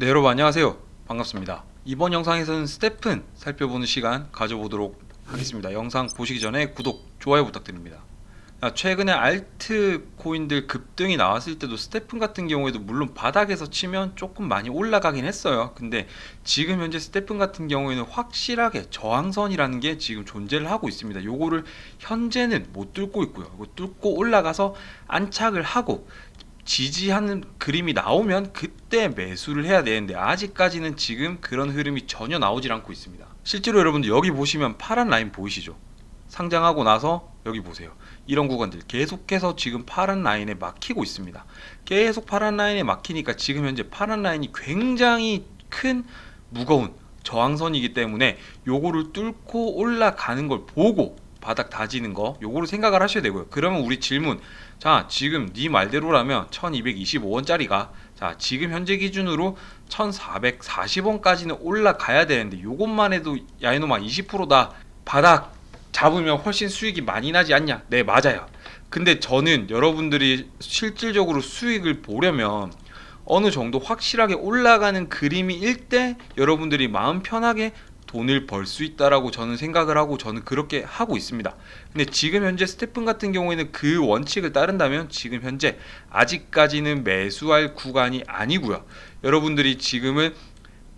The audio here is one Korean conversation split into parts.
네 여러분 안녕하세요. 반갑습니다. 이번 영상에서는 스테픈 살펴보는 시간 가져보도록 하겠습니다. 영상 보시기 전에 구독 좋아요 부탁드립니다. 아, 최근에 알트 코인들 급등이 나왔을 때도 스테픈 같은 경우에도 물론 바닥에서 치면 조금 많이 올라가긴 했어요. 근데 지금 현재 스테픈 같은 경우에는 확실하게 저항선이라는 게 지금 존재를 하고 있습니다. 요거를 현재는 못 뚫고 있고요. 뚫고 올라가서 안착을 하고 지지하는 그림이 나오면 그때 매수를 해야 되는데 아직까지는 지금 그런 흐름이 전혀 나오질 않고 있습니다. 실제로 여러분들 여기 보시면 파란 라인 보이시죠? 상장하고 나서 여기 보세요. 이런 구간들 계속해서 지금 파란 라인에 막히고 있습니다. 계속 파란 라인에 막히니까 지금 현재 파란 라인이 굉장히 큰 무거운 저항선이기 때문에 요거를 뚫고 올라가는 걸 보고 바닥 다지는 거 요거를 생각을 하셔야 되고요. 그러면 우리 질문 자 지금 네 말대로라면 1225원짜리가 자 지금 현재 기준으로 1440원까지는 올라가야 되는데 요것만 해도 야이노마 20%다. 바닥 잡으면 훨씬 수익이 많이 나지 않냐? 네 맞아요. 근데 저는 여러분들이 실질적으로 수익을 보려면 어느 정도 확실하게 올라가는 그림이 일 때 여러분들이 마음 편하게 돈을 벌 수 있다라고 저는 생각을 하고 저는 그렇게 하고 있습니다. 근데 지금 현재 스테픈 같은 경우에는 그 원칙을 따른다면 지금 현재 아직까지는 매수할 구간이 아니고요. 여러분들이 지금은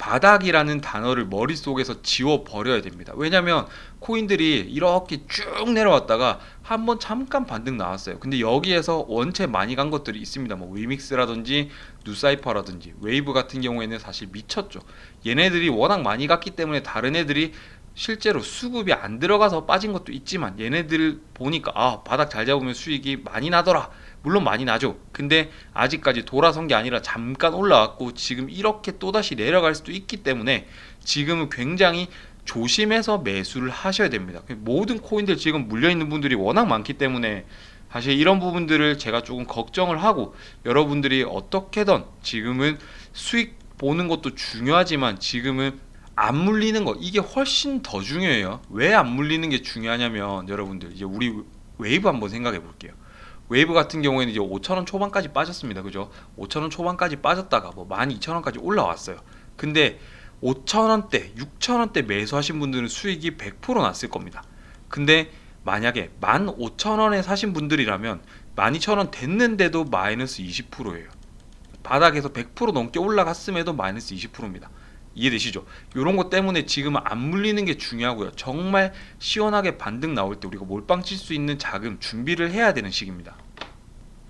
바닥이라는 단어를 머릿속에서 지워 버려야 됩니다. 왜냐면 코인들이 이렇게 쭉 내려왔다가 한번 잠깐 반등 나왔어요. 근데 여기에서 원체 많이 간 것들이 있습니다. 뭐 위믹스라든지 누사이퍼라든지 웨이브 같은 경우에는 사실 미쳤죠. 얘네들이 워낙 많이 갔기 때문에 다른 애들이 실제로 수급이 안 들어가서 빠진 것도 있지만 얘네들 보니까 아 바닥 잘 잡으면 수익이 많이 나더라. 물론 많이 나죠. 근데 아직까지 돌아선 게 아니라 잠깐 올라왔고 지금 이렇게 또다시 내려갈 수도 있기 때문에 지금은 굉장히 조심해서 매수를 하셔야 됩니다. 모든 코인들 지금 물려있는 분들이 워낙 많기 때문에 사실 이런 부분들을 제가 조금 걱정을 하고 여러분들이 어떻게든 지금은 수익 보는 것도 중요하지만 지금은 안 물리는 거 이게 훨씬 더 중요해요. 왜 안 물리는 게 중요하냐면 여러분들 이제 우리 웨이브 한번 생각해 볼게요. 웨이브 같은 경우에는 이제 5,000원 초반까지 빠졌습니다. 그죠? 5,000원 초반까지 빠졌다가 뭐 12,000원까지 올라왔어요. 근데 5,000원대, 6,000원대 매수하신 분들은 수익이 100% 났을 겁니다. 근데 만약에 15,000원에 사신 분들이라면 12,000원 됐는데도 마이너스 20%예요. 바닥에서 100% 넘게 올라갔음에도 마이너스 20%입니다. 이해되시죠? 이런 것 때문에 지금 안 물리는 게 중요하고요. 정말 시원하게 반등 나올 때 우리가 몰빵 칠 수 있는 자금 준비를 해야 되는 시기입니다.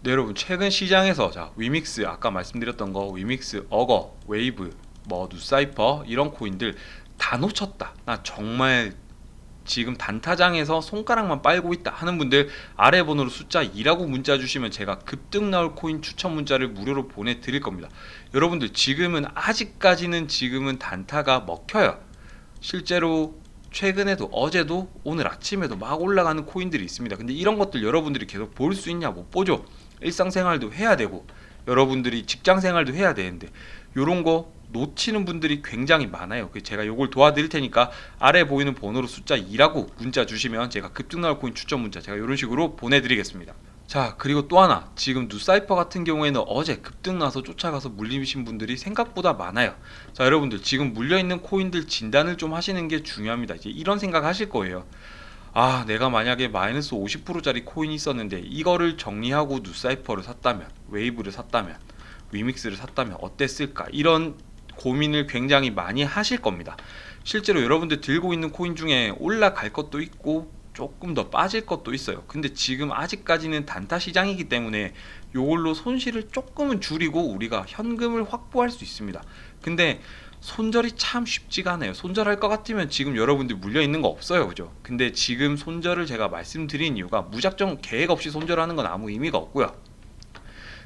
네, 여러분 최근 시장에서 자 위믹스 아까 말씀드렸던 거 위믹스, 어거, 웨이브, 뭐 누사이퍼 이런 코인들 다 놓쳤다. 나 정말 지금 단타장에서 손가락만 빨고 있다 하는 분들 아래 번호로 숫자 2라고 문자 주시면 제가 급등 나올 코인 추천 문자를 무료로 보내드릴 겁니다. 여러분들 지금은 아직까지는 지금은 단타가 먹혀요. 실제로 최근에도 어제도 오늘 아침에도 막 올라가는 코인들이 있습니다. 근데 이런 것들 여러분들이 계속 볼 수 있냐 못 보죠. 일상생활도 해야 되고 여러분들이 직장생활도 해야 되는데 이런 거 놓치는 분들이 굉장히 많아요. 제가 이걸 도와드릴 테니까 아래 보이는 번호로 숫자 2라고 문자 주시면 제가 급등 나올 코인 추천 문자 제가 이런 식으로 보내드리겠습니다. 자 그리고 또 하나 지금 누사이퍼 같은 경우에는 어제 급등 나서 쫓아가서 물리신 분들이 생각보다 많아요. 자 여러분들 지금 물려있는 코인들 진단을 좀 하시는 게 중요합니다. 이제 이런 생각 하실 거예요. 아 내가 만약에 마이너스 50%짜리 코인이 있었는데 이거를 정리하고 누사이퍼를 샀다면 웨이브를 샀다면 위믹스를 샀다면 어땠을까 이런 고민을 굉장히 많이 하실 겁니다. 실제로 여러분들 들고 있는 코인 중에 올라갈 것도 있고 조금 더 빠질 것도 있어요. 근데 지금 아직까지는 단타 시장이기 때문에 이걸로 손실을 조금은 줄이고 우리가 현금을 확보할 수 있습니다. 근데 손절이 참 쉽지가 않아요. 손절할 것 같으면 지금 여러분들 물려 있는 거 없어요, 그죠? 근데 지금 손절을 제가 말씀드린 이유가 무작정 계획 없이 손절하는 건 아무 의미가 없고요.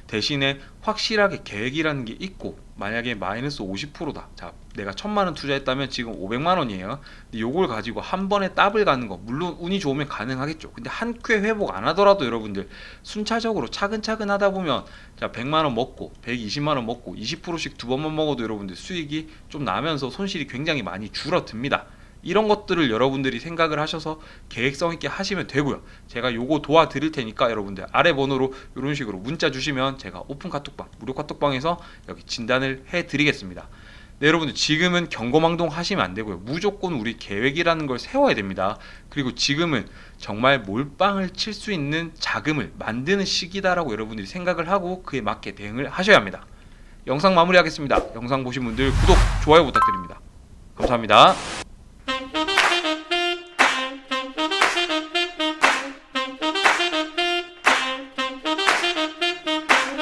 대신에 확실하게 계획이라는 게 있고 만약에 마이너스 50%다. 자, 내가 천만 원 투자했다면 지금 500만 원이에요. 근데 요걸 가지고 한 번에 더블 가는 거 물론 운이 좋으면 가능하겠죠. 근데 한 큐에 회복 안 하더라도 여러분들 순차적으로 차근차근 하다 보면 자, 100만 원 먹고 120만 원 먹고 20%씩 두 번만 먹어도 여러분들 수익이 좀 나면서 손실이 굉장히 많이 줄어듭니다. 이런 것들을 여러분들이 생각을 하셔서 계획성 있게 하시면 되고요. 제가 요거 도와드릴 테니까 여러분들 아래 번호로 이런 식으로 문자 주시면 제가 오픈 카톡방, 무료 카톡방에서 여기 진단을 해드리겠습니다. 네, 여러분들 지금은 경거망동 하시면 안 되고요. 무조건 우리 계획이라는 걸 세워야 됩니다. 그리고 지금은 정말 몰빵을 칠 수 있는 자금을 만드는 시기다라고 여러분들이 생각을 하고 그에 맞게 대응을 하셔야 합니다. 영상 마무리하겠습니다. 영상 보신 분들 구독, 좋아요 부탁드립니다. 감사합니다.